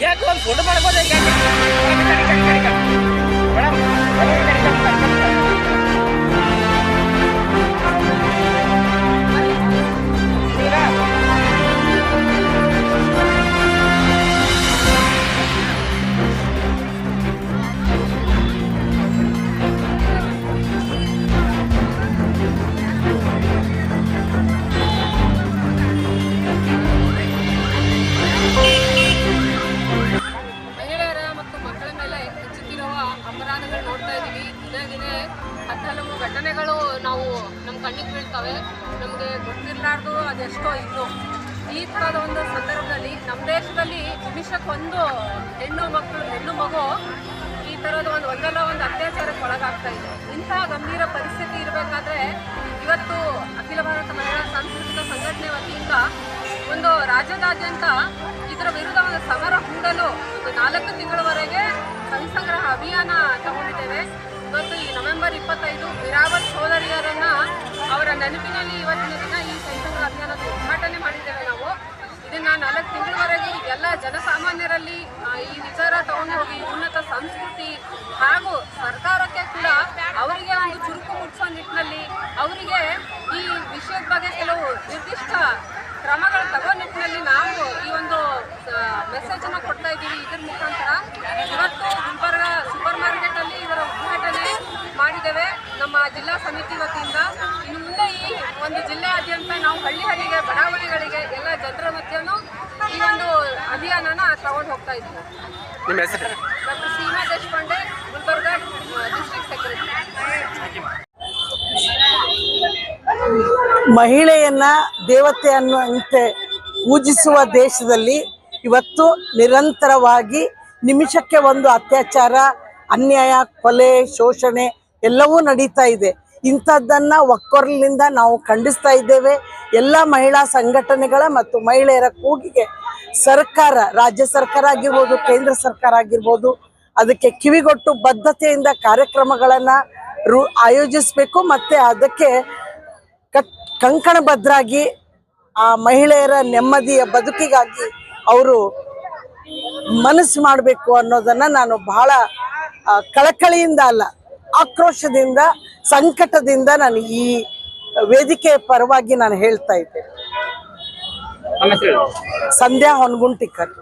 கேட்கலாம் சொல்ல போன போதே கேட்க ದಿನದಿಂದನೇ ಹತ್ತಲವು ಘಟನೆಗಳು ನಾವು ನಮ್ಮ ಕಣ್ಣಿಗೆ ಬೀಳ್ತವೆ. ನಮಗೆ ಗೊತ್ತಿರಲಾರ್ದು ಅದೆಷ್ಟೋ ಇತ್ತು ಈ ಥರದ ಒಂದು ಸಂದರ್ಭದಲ್ಲಿ ನಮ್ಮ ದೇಶದಲ್ಲಿ ನಿಮಿಷಕ್ಕೊಂದು ಹೆಣ್ಣು ಮಕ್ಕಳು ಹೆಣ್ಣು ಮಗು ಈ ಥರದ ಒಂದು ಒಂದಲ್ಲ ಒಂದು ಅತ್ಯಾಚಾರಕ್ಕೆ ಒಳಗಾಗ್ತಾ ಇದೆ. ಇಂತಹ ಗಂಭೀರ ಪರಿಸ್ಥಿತಿ ಇರಬೇಕಾದ್ರೆ ಇವತ್ತು ಅಖಿಲ ಭಾರತ ಮಹಿಳಾ ಸಾಂಸ್ಕೃತಿಕ ಸಂಘಟನೆ ವತಿಯಿಂದ ಒಂದು ರಾಜ್ಯದಾದ್ಯಂತ ಇದರ ವಿರುದ್ಧ ಒಂದು ಸಮರ ಹೂಡಲು ಒಂದು ನಾಲ್ಕು ಸಹಿಸಂಗ್ರಹ ಅಭಿಯಾನ ತಗೊಂಡಿದ್ದೇವೆ. ಇವತ್ತು ಈ ನವೆಂಬರ್ ಇಪ್ಪತ್ತೈದು ವಿರಾವತ್ ಸೋದರಿಯರನ್ನ ಅವರ ನೆನಪಿನಲ್ಲಿ ಇವತ್ತಿನ ದಿನ ಈ ಸಂಚಾರ ಅಭಿಯಾನದ ಉದ್ಘಾಟನೆ ಮಾಡಿದ್ದೇವೆ ನಾವು. ಇದನ್ನ ನಾಲ್ಕು ತಿಂಗಳವರೆಗೆ ಎಲ್ಲ ಜನಸಾಮಾನ್ಯರಲ್ಲಿ ಈ ವಿಚಾರ ತಗೊಂಡು ಹೋಗಿ ಉನ್ನತ ಸಂಸ್ಕೃತಿ ಹಾಗೂ ಸರ್ಕಾರಕ್ಕೆ ಕೂಡ ಅವರಿಗೆ ಒಂದು ಚುರುಕು ಮುಟ್ಟಿಸೋ ನಿಟ್ಟಿನಲ್ಲಿ ಅವರಿಗೆ ಈ ವಿಷಯದ ಬಗ್ಗೆ ಕೆಲವು ನಿರ್ದಿಷ್ಟ ಕ್ರಮಗಳು ತಗೋ ನಿಟ್ಟಿನಲ್ಲಿ ನಾವು ಈ ಒಂದು ಮೆಸೇಜ್ ಅನ್ನ ಕೊಡ್ತಾ ಇದ್ದೀವಿ. ಇದ್ರ ಮುಖಾಂತರ ಇವತ್ತು ಗುಲ್ಬರ್ಗ ಸೂಪರ್ ಮಾರ್ಕೆಟ್ ಅಲ್ಲಿ ಇದರ ಉದ್ಘಾಟನೆ ಮಾಡಿದ್ದೇವೆ ನಮ್ಮ ಜಿಲ್ಲಾ ಸಮಿತಿ ವತಿಯಿಂದ ಇನ್ನು ಮುಂದೆ ಈ ಒಂದು ಜಿಲ್ಲೆಯಾದ್ಯಂತ ನಾವು ಹಳ್ಳಿ ಹಳ್ಳಿಗೆ ಬಡಾವಣೆಗಳಿಗೆ ಎಲ್ಲ ಜನರ ಮಧ್ಯನೂ ಈ ಒಂದು ಅಭಿಯಾನನ ತಗೊಂಡು ಹೋಗ್ತಾ ಇದ್ದೀವಿ. ನಿಮ್ಮ ಹೆಸರು? Doctor Seema Deshpande Gulbarga district secretary. ಮಹಿಳೆಯನ್ನ ದೇವತೆ ಅನ್ನುವಂತೆ ಪೂಜಿಸುವ ದೇಶದಲ್ಲಿ ಇವತ್ತು ನಿರಂತರವಾಗಿ ನಿಮಿಷಕ್ಕೆ ಒಂದು ಅತ್ಯಾಚಾರ ಅನ್ಯಾಯ ಕೊಲೆ ಶೋಷಣೆ ಎಲ್ಲವೂ ನಡೀತಾ ಇದೆ. ಇಂಥದ್ದನ್ನ ಒಕ್ಕೊರಲಿನಿಂದ ನಾವು ಖಂಡಿಸ್ತಾ ಇದ್ದೇವೆ. ಎಲ್ಲ ಮಹಿಳಾ ಸಂಘಟನೆಗಳ ಮತ್ತು ಮಹಿಳೆಯರ ಕೂಗಿಗೆ ಸರ್ಕಾರ, ರಾಜ್ಯ ಸರ್ಕಾರ ಆಗಿರ್ಬೋದು, ಕೇಂದ್ರ ಸರ್ಕಾರ ಆಗಿರ್ಬೋದು, ಅದಕ್ಕೆ ಕಿವಿಗೊಟ್ಟು ಬದ್ಧತೆಯಿಂದ ಕಾರ್ಯಕ್ರಮಗಳನ್ನು ರು ಆಯೋಜಿಸಬೇಕು. ಮತ್ತೆ ಅದಕ್ಕೆ ಕಟ್ ಕಂಕಣಬದ್ಧರಾಗಿ ಆ ಮಹಿಳೆಯರ ನೆಮ್ಮದಿಯ ಬದುಕಿಗಾಗಿ ಅವರು ಮನಸ್ಸು ಮಾಡಬೇಕು ಅನ್ನೋದನ್ನ ನಾನು ಬಹಳ ಕಳಕಳಿಯಿಂದ ಅಲ್ಲ ಆಕ್ರೋಶದಿಂದ ಸಂಕಟದಿಂದ ನಾನು ಈ ವೇದಿಕೆ ಪರವಾಗಿ ನಾನು ಹೇಳ್ತಾ ಇದ್ದೆ ಸಂಧ್ಯಾ ಹೊನ್ಗುಂಟಿಕರ್.